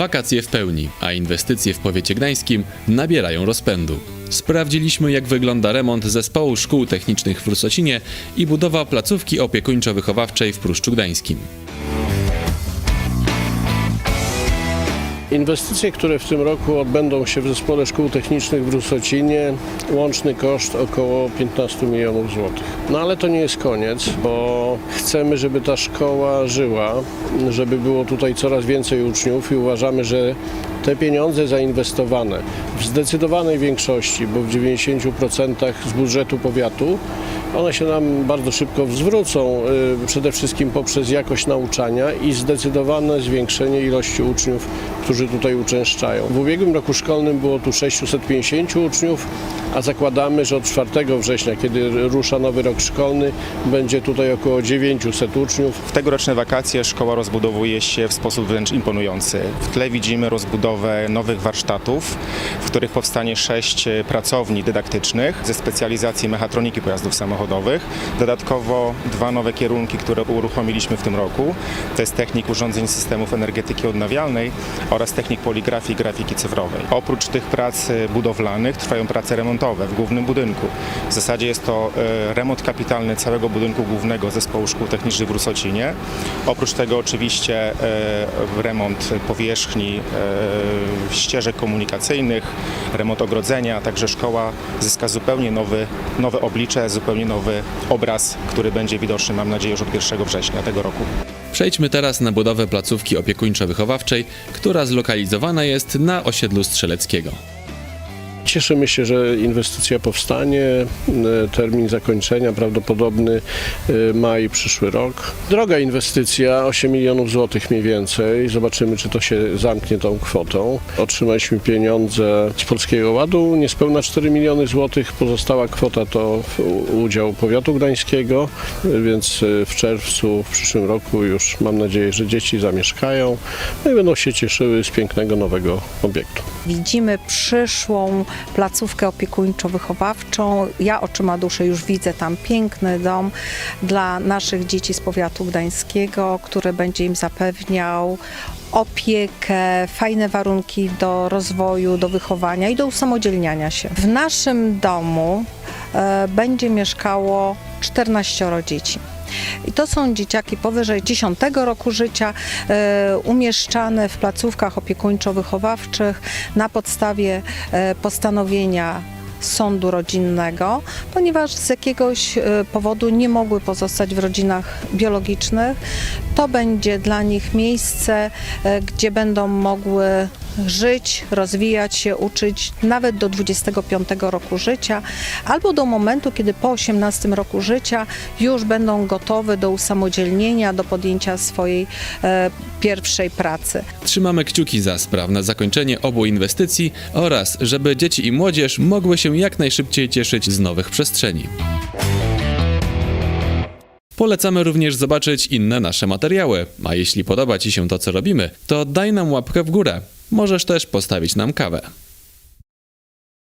Wakacje w pełni, a inwestycje w powiecie gdańskim nabierają rozpędu. Sprawdziliśmy, jak wygląda remont zespołu szkół technicznych w Rusocinie i budowa placówki opiekuńczo-wychowawczej w Pruszczu Gdańskim. Inwestycje, które w tym roku odbędą się w Zespole Szkół Technicznych w Rusocinie, łączny koszt około 15 milionów złotych. No ale to nie jest koniec, bo chcemy, żeby ta szkoła żyła, żeby było tutaj coraz więcej uczniów i uważamy, że te pieniądze zainwestowane w zdecydowanej większości, bo w 90% z budżetu powiatu, one się nam bardzo szybko zwrócą, y, przede wszystkim poprzez jakość nauczania i zdecydowane zwiększenie ilości uczniów, którzy tutaj uczęszczają. W ubiegłym roku szkolnym było tu 650 uczniów, a zakładamy, że od 4 września, kiedy rusza nowy rok szkolny, będzie tutaj około 900 uczniów. W tegoroczne wakacje szkoła rozbudowuje się w sposób wręcz imponujący. W tle widzimy rozbudowę nowych warsztatów, w których powstanie sześć e, pracowni dydaktycznych ze specjalizacji mechatroniki pojazdów samochodowych. Dodatkowo dwa nowe kierunki, które uruchomiliśmy w tym roku. To jest technik urządzeń systemów energetyki odnawialnej oraz technik poligrafii i grafiki cyfrowej. Oprócz tych prac e, budowlanych trwają prace remontowe w głównym budynku. W zasadzie jest to e, remont kapitalny całego budynku głównego Zespołu Szkół Technicznych w Rusocinie. Oprócz tego oczywiście e, remont powierzchni ścieżek komunikacyjnych, remont ogrodzenia, także szkoła zyska zupełnie nowy, nowe oblicze, zupełnie nowy obraz, który będzie widoczny mam nadzieję już od 1 września tego roku. Przejdźmy teraz na budowę placówki opiekuńczo-wychowawczej, która zlokalizowana jest na osiedlu Strzeleckiego. Cieszymy się, że inwestycja powstanie. E, Termin zakończenia prawdopodobny e, maj przyszły rok. Droga inwestycja, 8 milionów złotych mniej więcej. Zobaczymy, czy to się zamknie tą kwotą. Otrzymaliśmy pieniądze z Polskiego Ładu, niespełna 4 miliony złotych. Pozostała kwota to udział powiatu gdańskiego, e, więc w czerwcu w przyszłym roku już mam nadzieję, że dzieci zamieszkają no i będą się cieszyły z pięknego nowego obiektu. Widzimy przyszłą placówkę opiekuńczo-wychowawczą. Ja oczyma duszy już widzę tam piękny dom dla naszych dzieci z powiatu gdańskiego, który będzie im zapewniał opiekę, fajne warunki do rozwoju, do wychowania i do usamodzielniania się. W naszym domu e, będzie mieszkało 14 dzieci. I to są dzieciaki powyżej 10 roku życia, e, umieszczane w placówkach opiekuńczo-wychowawczych na podstawie e, postanowienia sądu rodzinnego, ponieważ z jakiegoś e, powodu nie mogły pozostać w rodzinach biologicznych. To będzie dla nich miejsce, gdzie będą mogły żyć, rozwijać się, uczyć nawet do 25 roku życia, albo do momentu, kiedy po 18 roku życia już będą gotowe do usamodzielnienia, do podjęcia swojej e, pierwszej pracy. Trzymamy kciuki za sprawne zakończenie obu inwestycji oraz, żeby dzieci i młodzież mogły się jak najszybciej cieszyć z nowych przestrzeni. Polecamy również zobaczyć inne nasze materiały, a jeśli podoba Ci się to, co robimy, to daj nam łapkę w górę. Możesz też postawić nam kawę.